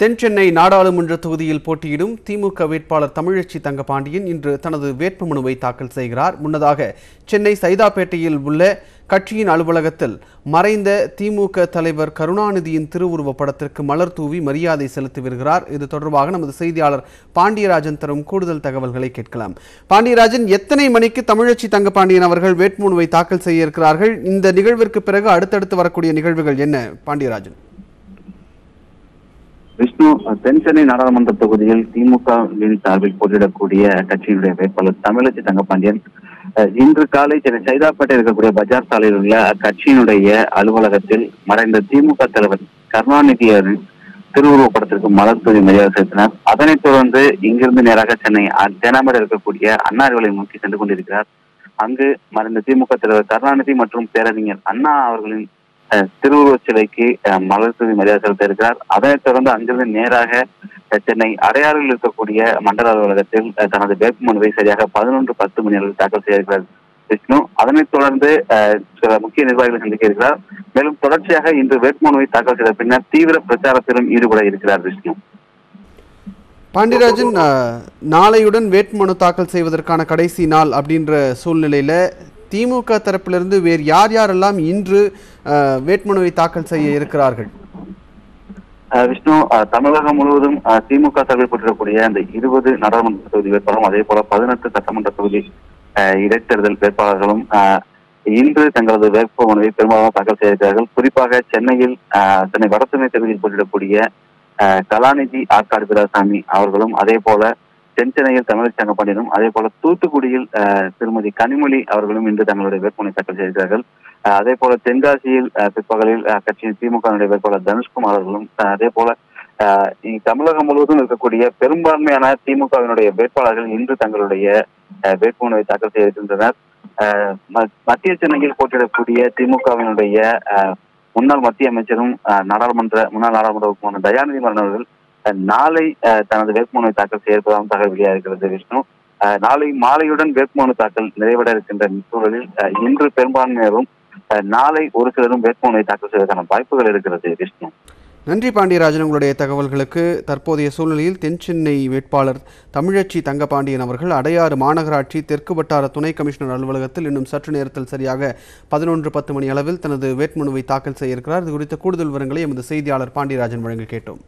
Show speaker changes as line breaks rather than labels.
தென் சென்னை நாடாளுமன்ற தொகுதியில் போட்டியிடும் திமுக வேட்பாளர் தமிழச்சி தங்கபாண்டியன் இன்று தனது வேட்புமனுவை தாக்கல் செய்கிறார். முன்னதாக சென்னை சைதாப்பேட்டையில் உள்ள கட்சியின் அலுவலகத்தில் மறைந்த திமுக தலைவர் கருணாநிதியின் திருவுருவப் படத்திற்கு மலர் தூவி மரியாதை செலுத்தி வருகிறார். இது தொடர்பாக நமது செய்தியாளர் பாண்டியராஜன் தரும் கூடுதல் தகவல்களை கேட்கலாம். பாண்டியராஜன் எத்தனை மணிக்கு தமிழச்சி தங்கபாண்டியன் அவர்கள் வேட்புமனுவை தாக்கல் செய்ய இருக்கிறார்கள்? இந்த நிகழ்விற்கு பிறகு அடுத்தடுத்து வரக்கூடிய நிகழ்வுகள் என்ன? பாண்டியராஜன்.
விஷ்ணு தென் சென்னை நாடாளுமன்ற தொகுதியில் திமுகவின் சார்பில் போட்டியிடக்கூடிய கட்சியினுடைய வேட்பாளர் தமிழச்சி தங்கப்பாண்டியன். இன்று காலை சென்னை சைதாப்பேட்டை இருக்கக்கூடிய பஜார் சாலையில் உள்ள அக்கட்சியினுடைய அலுவலகத்தில் மறைந்த திமுக தலைவர் கருணாநிதியின் திருவுருவப் படத்திற்கு மலர் தூவி மரியாதை செலுத்தினார். அதனைத் தொடர்ந்து இங்கிருந்து நேராக சென்னை அ- இருக்கக்கூடிய அண்ணா நோக்கி சென்று கொண்டிருக்கிறார். அங்கு மறைந்த திமுக தலைவர் கருணாநிதி மற்றும் பேரறிஞர் அண்ணா அவர்களின் அஹ், திருவுருவச் சிலைக்கு மலர் தூவி மரியாதை செலுத்த இருக்கிறார். அதனைத் தொடர்ந்து அங்கிருந்து நேராக சென்னை அடையாறில் இருக்கக்கூடிய மண்டல அலுவலகத்தில் தனது வேட்புமனுவை சரியாக பதினொன்று பத்து மணி அளவில் தாக்கல் செய்திருக்கிறார் விஷ்ணு. அதனைத் தொடர்ந்து அஹ், சில முக்கிய நிர்வாகிகளை சந்திக்க இருக்கிறார். மேலும் தொடர்ச்சியாக இன்று வேட்புமனுவை தாக்கல் செய்த பின்னர் தீவிர பிரச்சாரத்திலும் ஈடுபட இருக்கிறார் விஷ்ணு.
பாண்டியராஜன் நாளையுடன் வேட்புமனு தாக்கல் செய்வதற்கான கடைசி நாள் அப்படின்ற சூழ்நிலையில திமுக தரப்பிலிருந்து வேறு யார் யாரெல்லாம் இன்று வேட்புமனுவை தாக்கல் செய்ய இருக்கிறார்கள்?
விஷ்ணு அஹ் தமிழகம் முழுவதும் திமுக சார்பில் போட்டியிடக்கூடிய அந்த இருபது நாடாளுமன்ற தொகுதி வேட்பாளரும் அதே போல பதினெட்டு சட்டமன்ற தொகுதி இடைத்தேர்தல் வேட்பாளர்களும் இன்று தங்களது வேட்புமனுவை பெரும்பாலும் தாக்கல் செய்திருக்கிறார்கள். குறிப்பாக சென்னையில் சென்னை வடசென்னை தொகுதியில் போட்டியிடக்கூடிய கலாநிதி ஆற்காடு வீராசாமி அவர்களும் அதே போல தென் சென்னையில் தமிழ்ச்சங்க சங்கப்பாண்டியனும் அதே போல தூத்துக்குடியில் திருமதி கனிமொழி அவர்களும் இன்று தங்களுடைய வேட்புமனை தாக்கல் செய்திருக்கிறார்கள் அதே போல தென்காசியில் பிற்பகலில் கட்சியின் திமுகவினுடைய வேட்பாளர் தனுஷ்குமார் அவர்களும் அதே போல அஹ் தமிழகம் முழுவதும் இருக்கக்கூடிய பெரும்பான்மையான திமுகவினுடைய வேட்பாளர்கள் இன்று தங்களுடைய அஹ் வேட்புமனுவை தாக்கல் செய்திருக்கின்றனர். அஹ் ம- மத்திய சென்னையில் போட்டியிடக்கூடிய திமுகவினுடைய அஹ், முன்னாள் மத்திய அமைச்சரும் நாடாளுமன்ற முன்னாள் நாடாளுமன்ற உறுப்பினர் தயாநிதி மாறன் நாளை தனது வேட்புமனுவை தாக்கல் செய்யப்பதாகவும் தகவல் வெளியாகிறது விஷ்ணு. நாளை மாலையுடன் வேட்புமனு தாக்கல் நிறைவட இருக்கின்ற சூழலில் இன்று பெரும்பான்மையினரும் நாளை ஒரு சிலரும் வேட்புமனுவை தாக்கல் செய்வதற்கான வாய்ப்புகள் இருக்கிறது விஷ்ணு.
நன்றி பாண்டியராஜன் உங்களுடைய தகவல்களுக்கு. தற்போதைய சூழ்நிலையில் தென் சென்னை வேட்பாளர் தமிழச்சி தங்கபாண்டியன் அவர்கள் அடையாறு மாநகராட்சி தெற்கு வட்டார துணை கமிஷனர் அலுவலகத்தில் இன்னும் சற்று நேரத்தில் சரியாக பதினொன்று பத்து மணி அளவில் தனது வேட்புமனுவை தாக்கல் செய்ய இருக்கிறார் இது குறித்த கூடுதல் விவரங்களை எமது செய்தியாளர் பாண்டியராஜன் வழங்க கேட்டோம்.